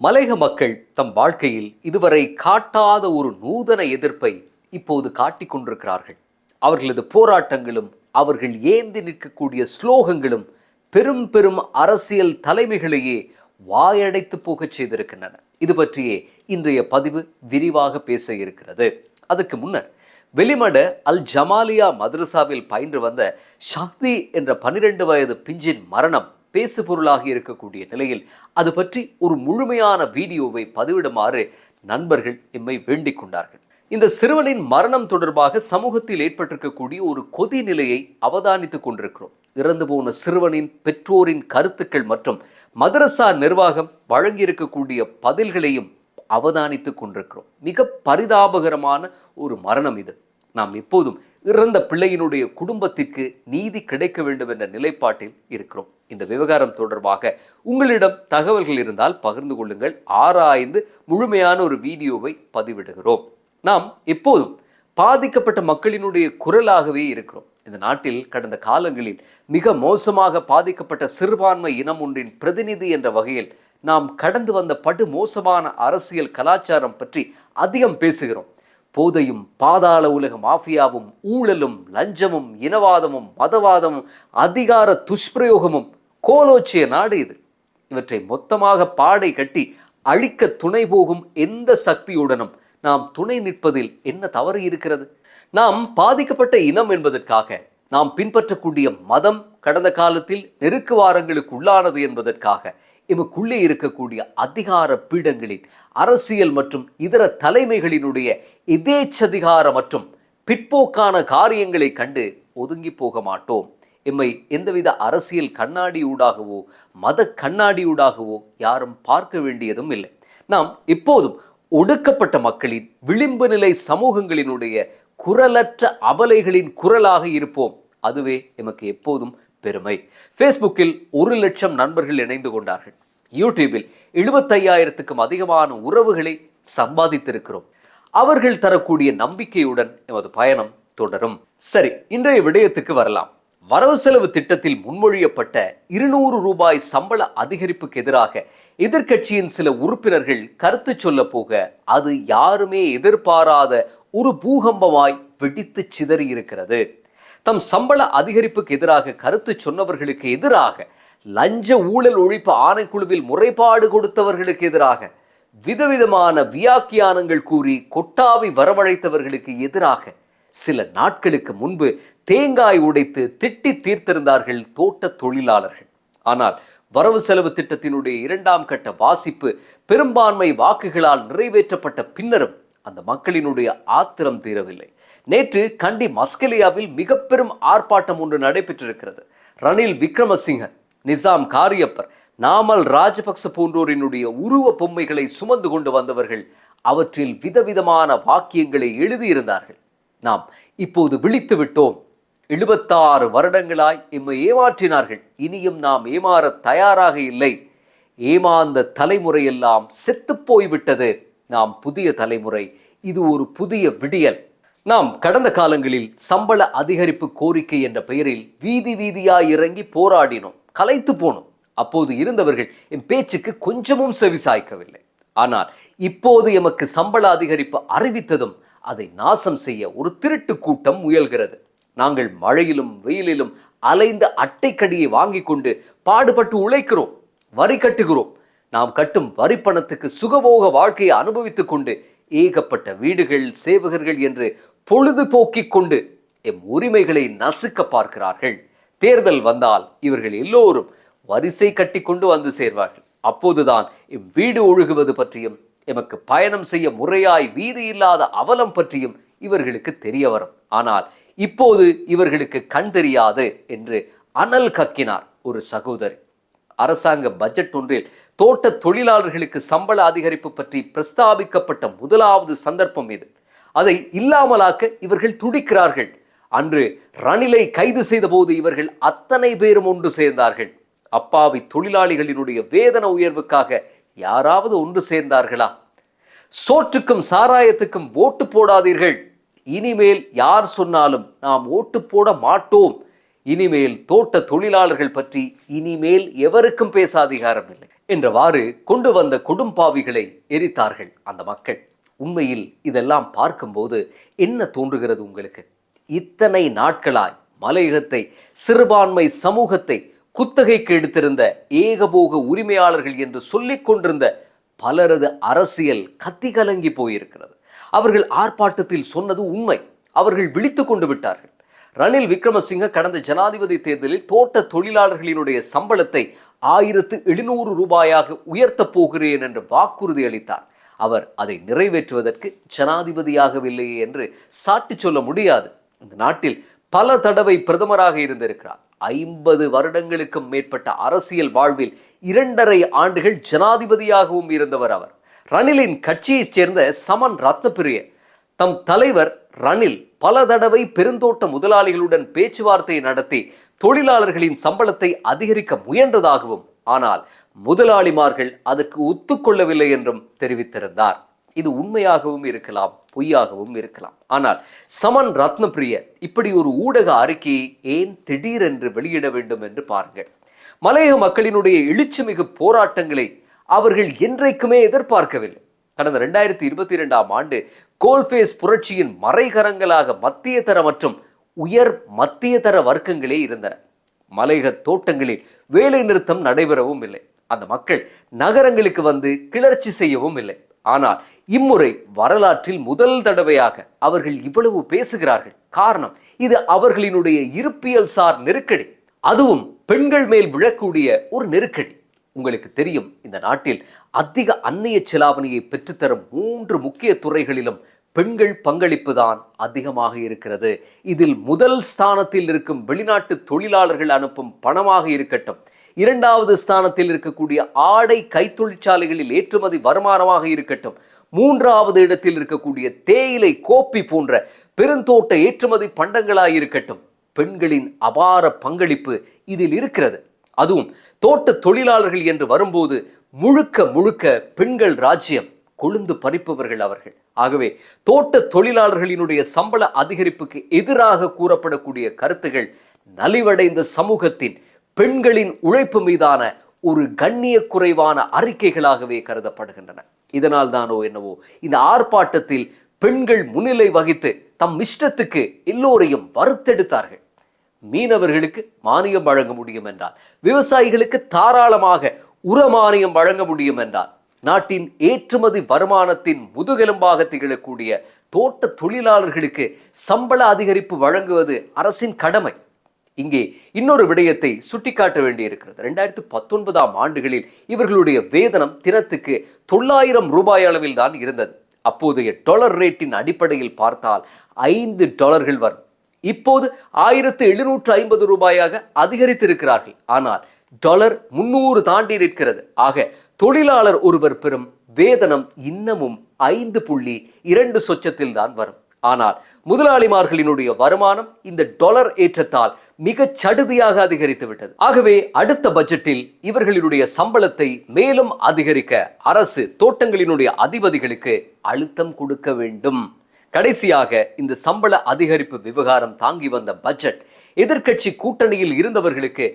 மலையக மக்கள் தம் வாழ்க்கையில் இதுவரை காட்டாத ஒரு நூதன எதிர்ப்பை இப்போது காட்டிக்கொண்டிருக்கிறார்கள் அவர்களது போராட்டங்களும் அவர்கள் ஏந்தி நிற்கக்கூடிய ஸ்லோகங்களும் பெரும் பெரும் அரசியல் தலைமைகளையே வாயடைத்து போகச் செய்திருக்கின்றன. இது பற்றியே இன்றைய பதிவு விரிவாக பேச இருக்கிறது. அதற்கு முன்னர் வெளிமட அல் ஜமாலியா மதரசாவில் பயின்று வந்த ஷாக்தி என்ற பன்னிரெண்டு வயது பிஞ்சின் மரணம் பேசு பொருளாக இருக்கக்கூடிய நிலையில் அது பற்றி ஒரு முழுமையான வீடியோவை பதிவிடுமாறு நண்பர்கள் எம்மை வேண்டிக் கொண்டார்கள். இந்த சிறுவனின் மரணம் தொடர்பாக சமூகத்தில் ஏற்பட்டிருக்கக்கூடிய ஒரு கொதி நிலையை அவதானித்துக் கொண்டிருக்கிறோம். இறந்து போன சிறுவனின் பெற்றோரின் கருத்துக்கள் மற்றும் மதரசா நிர்வாகம் வழங்கியிருக்கக்கூடிய பதில்களையும் அவதானித்துக் கொண்டிருக்கிறோம். மிக பரிதாபகரமான ஒரு மரணம் இது. நாம் எப்போதும் இறந்த பிள்ளையினுடைய குடும்பத்திற்கு நீதி கிடைக்க வேண்டும் என்ற நிலைப்பாட்டில் இருக்கிறோம். இந்த விவகாரம் தொடர்பாக உங்களிடம் தகவல்கள் இருந்தால் பகிர்ந்து கொள்ளுங்கள். ஆராய்ந்து முழுமையான ஒரு வீடியோவை பதிவிடுகிறோம். நாம் எப்போதும் பாதிக்கப்பட்ட மக்களினுடைய குரலாகவே இருக்கிறோம். இந்த நாட்டில் கடந்த காலங்களில் மிக மோசமாக பாதிக்கப்பட்ட சிறுபான்மை இனம் ஒன்றின் பிரதிநிதி என்ற வகையில் நாம் கடந்து வந்த படு மோசமான அரசியல் கலாச்சாரம் பற்றி அதிகம் பேசுகிறோம். போதையும் பாதாள உலக மாஃபியாவும் ஊழலும் லஞ்சமும் இனவாதமும் மதவாதமும் அதிகார துஷ்பிரயோகமும் கோலோச்சிய நாடு இது. இவற்றை மொத்தமாக பாடை கட்டி அழிக்க துணை போகும் எந்த சக்தியுடனும் நாம் துணை நிற்பதில் என்ன தவறு இருக்கிறது? நாம் பாதிக்கப்பட்ட இனம் என்பதற்காக நாம் பின்பற்றக்கூடிய மதம் கடந்த காலத்தில் நெருக்கு வாரங்களுக்கு உள்ளானது என்பதற்காக இவக்குள்ளே இருக்கக்கூடிய அதிகார பீடங்களின் அரசியல் மற்றும் இதர தலைமைகளினுடைய எதேச்சதிகார மற்றும் பிற்போக்கான காரியங்களை கண்டு ஒதுங்கி போக மாட்டோம். எம்மை எந்தவித அரசியல் கண்ணாடியூடாகவோ மத கண்ணாடியூடாகவோ யாரும் பார்க்க வேண்டியதும் இல்லை. நாம் எப்போதும் ஒடுக்கப்பட்ட மக்களின் விளிம்பு நிலை சமூகங்களினுடைய குரலற்ற அபலைகளின் குரலாக இருப்போம். அதுவே எமக்கு எப்போதும் பெருமை. ஃபேஸ்புக்கில் ஒரு லட்சம் நண்பர்கள் இணைந்து கொண்டார்கள். யூடியூபில் எழுபத்தையாயிரத்துக்கும் அதிகமான உறவுகளை சம்பாதித்திருக்கிறோம். அவர்கள் தரக்கூடிய நம்பிக்கையுடன் எமது பயணம் தொடரும். சரி இன்றைய விடயத்துக்கு வரலாம். வரவு செலவு திட்டத்தில் முன்மொழியப்பட்ட இருநூறு ரூபாய் சம்பள அதிகரிப்புக்கு எதிராக எதிர்க்கட்சியின் சில உறுப்பினர்கள் கருத்து சொல்ல போக அது யாருமே எதிர்பாராத ஒரு பூகம்பமாய் வெடித்து சிதறி இருக்கிறது தம் சம்பள அதிகரிப்புக்கு எதிராக கருத்து சொன்னவர்களுக்கு எதிராக லஞ்ச ஊழல் ஒழிப்பு ஆணைக்குழுவில் முறைப்பாடு கொடுத்தவர்களுக்கு எதிராக விதவிதமான வியாக்கியானங்கள் கூறி கொட்டாவை வரவழைத்தவர்களுக்கு எதிராக சில நாட்களுக்கு முன்பு தேங்காய் உடைத்து திட்டி தீர்த்திருந்தார்கள் தோட்ட தொழிலாளர்கள். ஆனால் வரவு செலவு திட்டத்தினுடைய இரண்டாம் கட்ட வாசிப்பு பெரும்பான்மை வாக்குகளால் நிறைவேற்றப்பட்ட பின்னரும் அந்த மக்களினுடைய ஆத்திரம் தீரவில்லை. நேற்று கண்டி மஸ்கலியாவில் மிக பெரும் ஆர்ப்பாட்டம் ஒன்று நடைபெற்றிருக்கிறது. ரணில் விக்ரமசிங்க நிசாம் காரியப்பர் நாமல் ராஜபக்ச போன்றோரினுடைய உருவ பொம்மைகளை சுமந்து கொண்டு வந்தவர்கள் அவற்றில் விதவிதமான வாக்கியங்களை எழுதியிருந்தார்கள். நாம் இப்போது விழித்து விட்டோம். எழுபத்தாறு வருடங்களாய் எம்மை ஏமாற்றினார்கள். இனியும் நாம் ஏமாற தயாராக இல்லை. ஏமாந்த தலைமுறையெல்லாம் செத்துப்போய்விட்டது நாம் புதிய தலைமுறை. இது ஒரு புதிய விடியல். நாம் கடந்த காலங்களில் சம்பள அதிகரிப்பு கோரிக்கை என்ற பெயரில் வீதி வீதியாய் இறங்கி போராடினோம் கலைத்து போனோம். அப்போது இருந்தவர்கள் என் பேச்சுக்கு கொஞ்சமும் செவிசாய்க்கவில்லை ஆனால் இப்போது எமக்கு சம்பள அதிகரிப்பு அறிவித்ததும் அதை நாசம் செய்ய ஒரு திருட்டு கூட்டம் முயல்கிறது. நாங்கள் மழையிலும் வெயிலிலும் அலைந்த அட்டைக்கடியை வாங்கி கொண்டு பாடுபட்டு உழைக்கிறோம் வரி கட்டுகிறோம். நாம் கட்டும் வரி பணத்துக்கு சுகபோக வாழ்க்கையை அனுபவித்துக் கொண்டு ஏகப்பட்ட வீடுகள் சேவகர்கள் என்று பொழுதுபோக்கிக் கொண்டு எம் உரிமைகளை நசுக்க பார்க்கிறார்கள். தேர்தல் வந்தால் இவர்கள் எல்லோரும் வரிசை கட்டி கொண்டு வந்து சேர்வார்கள். அப்போதுதான் எம் வீடு ஒழுகுவது பற்றியும் எமக்கு பயணம் செய்ய முறையாய் வீதி இல்லாத அவலம் பற்றியும் இவர்களுக்கு தெரிய வரும். ஆனால் இப்போது இவர்களுக்கு கண் தெரியாது என்று அனல் கக்கினார் ஒரு சகோதரி. அரசாங்க பட்ஜெட் ஒன்றில் தோட்ட தொழிலாளர்களுக்கு சம்பள அதிகரிப்பு பற்றி பிரஸ்தாபிக்கப்பட்ட முதலாவது சந்தர்ப்பம் இது. அதை இல்லாமலாக்க இவர்கள் துடிக்கிறார்கள். அன்று ரணிலை கைது செய்த போது இவர்கள் அத்தனை பேரும் ஒன்று சேர்ந்தார்கள். அப்பாவி தொழிலாளிகளினுடைய வேதன உயர்வுக்காக யாராவது ஒன்று சேர்ந்தார்களா? சோற்றுக்கும் சாராயத்துக்கும் ஓட்டு போடாதீர்கள். இனிமேல் யார் சொன்னாலும் நாம் ஓட்டு போட மாட்டோம். இனிமேல் தோட்ட தொழிலாளர்கள் பற்றி இனிமேல் எவருக்கும் பேச அதிகாரம் இல்லை. என்றவாறு கொண்டு வந்த கொடும்பாவிகளை எரித்தார்கள் அந்த மக்கள். உண்மையில் இதெல்லாம் பார்க்கும்போது என்ன தோன்றுகிறது உங்களுக்கு? இத்தனை நாட்களாய் மலையகத்தை சிறுபான்மை சமூகத்தை குத்தகைக்கு எடுத்திருந்த ஏகபோக உரிமையாளர்கள் என்று சொல்லிக் கொண்டிருந்த பலரது அரசியல் கத்தி கலங்கி போயிருக்கிறது. அவர்கள் ஆர்ப்பாட்டத்தில் சொன்னது உண்மை. அவர்கள் விழித்து கொண்டு விட்டார்கள். ரணில் விக்ரமசிங்க கடந்த ஜனாதிபதி தேர்தலில் தோட்ட தொழிலாளர்களினுடைய சம்பளத்தை ஆயிரத்து எழுநூறு ரூபாயாக உயர்த்தப் போகிறேன் என்று வாக்குறுதி அளித்தார். அவர் அதை நிறைவேற்றுவதற்கு ஜனாதிபதியாகவில்லையே என்று சாட்டி சொல்ல முடியாது. இந்த நாட்டில் பல தடவை பிரதமராக இருந்திருக்கிறார். ஐம்பது வருடங்களுக்கும் மேற்பட்ட அரசியல் வாழ்வில் இரண்டரை ஆண்டுகள் ஜனாதிபதியாகவும் இருந்தவர் அவர். ரணிலின் கட்சியைச் சேர்ந்த சமன் ரத்னபிரிய தம் தலைவர் ரணில் பல தடவை பெருந்தோட்ட முதலாளிகளுடன் பேச்சுவார்த்தை நடத்தி தொழிலாளர்களின் சம்பளத்தை அதிகரிக்க முயன்றதாகவும் ஆனால் முதலாளிமார்கள் அதற்கு ஒத்துக்கொள்ளவில்லை என்றும் தெரிவித்திருந்தார். இது உண்மையாகவும் இருக்கலாம் பொய்யாகவும் இருக்கலாம். ஆனால் சமன் ரத்னப்பிரிய இப்படி ஒரு ஊடக அறிக்கையை ஏன் திடீரென்று வெளியிட வேண்டும் என்று பாருங்கள். மலையக மக்களினுடைய எழுச்சிமிகு போராட்டங்களை அவர்கள் என்றைக்குமே எதிர்பார்க்கவில்லை. கடந்த ரெண்டாயிரத்தி இருபத்தி இரண்டாம் ஆண்டு கோல்ஃபேஸ் புரட்சியின் மறைகரங்களாக மத்திய தர மற்றும் உயர் மத்திய தர வர்க்கங்களே இருந்தன. மலையக தோட்டங்களில் வேலை நிறுத்தம் நடைபெறவும் இல்லை. அந்த மக்கள் நகரங்களுக்கு வந்து கிளர்ச்சி செய்யவும் இல்லை. ஆனால் இம்முறை வரலாற்றில் முதல் தடவையாக அவர்கள் இவ்வளவு பேசுகிறார்கள். காரணம் இது அவர்களினுடைய இருப்பியல் சார் நெருக்கடி. அதுவும் பெண்கள் மேல் விழக்கூடிய ஒரு நெருக்கடி. உங்களுக்கு தெரியும் இந்த நாட்டில் அதிக அந்நிய செலாவணியை பெற்றுத்தரும் மூன்று முக்கிய துறைகளிலும் பெண்கள் பங்களிப்பு தான் அதிகமாக இருக்கிறது. இதில் முதல் ஸ்தானத்தில் இருக்கும் வெளிநாட்டு தொழிலாளர்கள் அனுப்பும் பணமாக இருக்கட்டும். இரண்டாவது ஸ்தானத்தில் இருக்கக்கூடிய ஆடை கைத்தொழிற்சாலைகளில் ஏற்றுமதி வருமானமாக இருக்கட்டும். மூன்றாவது இடத்தில் இருக்கக்கூடிய தேயிலை கோப்பி போன்ற பெருந்தோட்ட ஏற்றுமதி பண்டங்களாக இருக்கட்டும். பெண்களின் அபார பங்களிப்பு இதில் இருக்கிறது. அதுவும் தோட்ட தொழிலாளர்கள் என்று வரும்போது முழுக்க முழுக்க பெண்கள் ராஜ்யம். கொழுந்து பறிப்பவர்கள் அவர்கள். ஆகவே தோட்ட தொழிலாளர்களினுடைய சம்பள அதிகரிப்புக்கு எதிராக கூறப்படக்கூடிய கருத்துகள் நலிவடைந்த சமூகத்தின் பெண்களின் உழைப்பு மீதான ஒரு கண்ணிய குறைவான அறிக்கைகளாகவே கருதப்படுகின்றன. இதனால் தானோ என்னவோ இந்த ஆர்ப்பாட்டத்தில் பெண்கள் முன்னிலை வகித்து தம் இஷ்டத்துக்கு எல்லோரையும் வறுத்தெடுத்தார்கள். மீனவர்களுக்கு மானியம் வழங்க முடியும் என்றால் விவசாயிகளுக்கு தாராளமாக உர மானியம் வழங்க முடியும் என்றால் நாட்டின் ஏற்றுமதி வருமானத்தின் முதுகெலும்பாக திகழக்கூடிய தோட்ட தொழிலாளர்களுக்கு சம்பள அதிகரிப்பு வழங்குவது அரசின் கடமை. இங்கே இன்னொரு விடயத்தை சுட்டிக்காட்ட வேண்டியிருக்கிறது. ரெண்டாயிரத்து பத்தொன்பதாம் ஆண்டுகளில் இவர்களுடைய வேதனம் தினத்துக்கு தொள்ளாயிரம் ரூபாய் அளவில் தான் இருந்தது. அப்போதைய டாலர் ரேட்டின் அடிப்படையில் பார்த்தால் ஐந்து டாலர்கள் வரும். இப்போது ஆயிரத்து எழுநூற்று ஐம்பது ரூபாயாக அதிகரித்திருக்கிறார்கள். ஆனால் டாலர் முன்னூறு தாண்டி நிற்கிறது. ஆக தொழிலாளர் ஒருவர் பெறும் வேதனம் இன்னமும் ஐந்து புள்ளி இரண்டு சொச்சத்தில் தான் வரும். ஆனால் முதலாளிமார்களினுடைய வருமானம் இந்த டாலர் ஏற்றத்தால் மிக சடுதியாக அதிகரித்து விட்டது. ஆகவே அடுத்த பட்ஜெட்டில் இவர்களினுடைய சம்பளத்தை மேலும் அதிகரிக்க அரசு தோட்டங்களினுடைய அதிபதிகளுக்கு அழுத்தம் கொடுக்க வேண்டும். கடைசியாக இந்த சம்பள அதிகரிப்பு விவகாரம் தாங்கி வந்த பட்ஜெட் எதிர்கட்சி கூட்டணியில் இருந்தவர்களுக்கு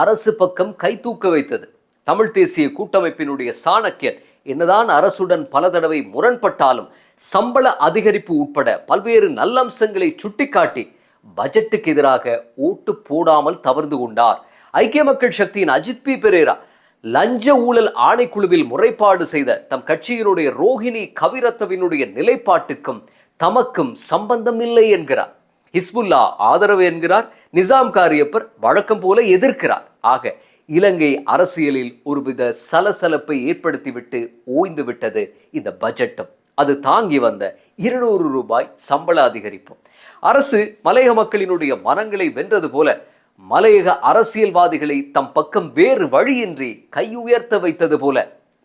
அரசு பக்கம் கை தூக்க வைத்தது. தமிழ் தேசிய கூட்டமைப்பினுடைய சாணக்கியன் என்னதான் அரசுடன் பல தடவை முரண்பட்டாலும் சம்பள அதிகரிப்பு உட்பட பல்வேறு நல்லம்சங்களை சுட்டிக்காட்டி பட்ஜெட்டுக்கு எதிராக ஓட்டு போடாமல் தவறு கொண்டார். ஐக்கிய மக்கள் சக்தியின் அஜித் பி பெரேரா லஞ்ச ஊழல் ஆணைக்குழுவில் முறைப்பாடு செய்த தம் கட்சியினுடைய ரோஹிணி கவிரத்தவினுடைய நிலைப்பாட்டுக்கும் தமக்கும் சம்பந்தம் இல்லை என்கிறார். ஹிஸ்புல்லா ஆதரவு என்கிறார். நிசாம் காரியப்பர் வழக்கம் போல எதிர்க்கிறார். ஆக இலங்கை அரசியலில் ஒருவித சலசலப்பை ஏற்படுத்திவிட்டு ஓய்ந்து விட்டது இந்த பட்ஜெட்டும். அது தாங்கி வந்த இருநூறு ரூபாய் சம்பள அதிகரிப்பும். அரசு மலையக மக்களினுடைய மனங்களை வென்றது போல மலையக அரசியல்வாதிகளை தம் பக்கம் வேறு வழியின்றி கையுயர்த்த வைத்தது போல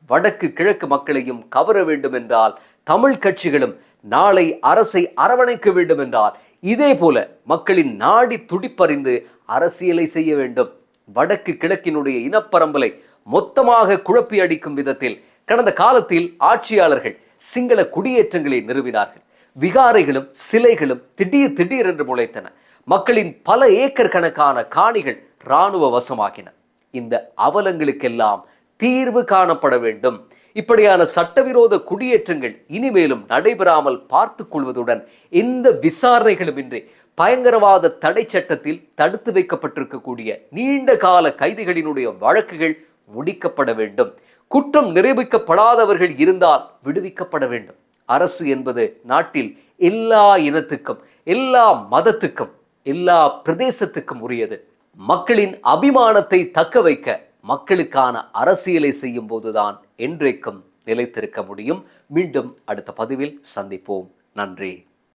வடக்கு கிழக்கு மக்களையும் கவர வேண்டும் என்றால் தமிழ் கட்சிகளும் நாளை அரசை அரவணைக்க வேண்டும் என்றால் இதே போல மக்களின் நாடி துடிப்பறிந்து அரசியலை செய்ய வேண்டும். வடக்கு கிழக்கினுடைய இனப்பரம்பலை மொத்தமாக குழப்பி அடிக்கும் விதத்தில் கடந்த காலத்தில் ஆட்சியாளர்கள் சிங்கள குடியேற்றங்களை நிறுவினார்கள். விகாரைகளும் சிலைகளும் திடீர் திடீர் என்று முளைத்தன. மக்களின் பல ஏக்கர் கணக்கான காணிகள் இராணுவ வசமாகின. இந்த அவலங்களுக்கெல்லாம் தீர்வு காணப்பட வேண்டும். இப்படியான சட்டவிரோத குடியேற்றங்கள் இனிமேலும் நடைபெறாமல் பார்த்து கொள்வதுடன் எந்த விசாரணைகளுமின்றி பயங்கரவாத தடை சட்டத்தில் தடுத்து வைக்கப்பட்டிருக்கக்கூடிய நீண்ட கால கைதிகளினுடைய வழக்குகள் முடிக்கப்பட வேண்டும். குற்றம் நிரூபிக்கப்படாதவர்கள் இருந்தால் விடுவிக்கப்பட வேண்டும். அரசு என்பது நாட்டில் எல்லா இனத்துக்கும் எல்லா மதத்துக்கும் எல்லா பிரதேசத்துக்கும் உரியது. மக்களின் அபிமானத்தை தக்க வைக்க மக்களுக்கான அரசியலை செய்யும் போதுதான் என்றைக்கும் நிலைத்திருக்க முடியும். மீண்டும் அடுத்த பதிவில் சந்திப்போம். நன்றி.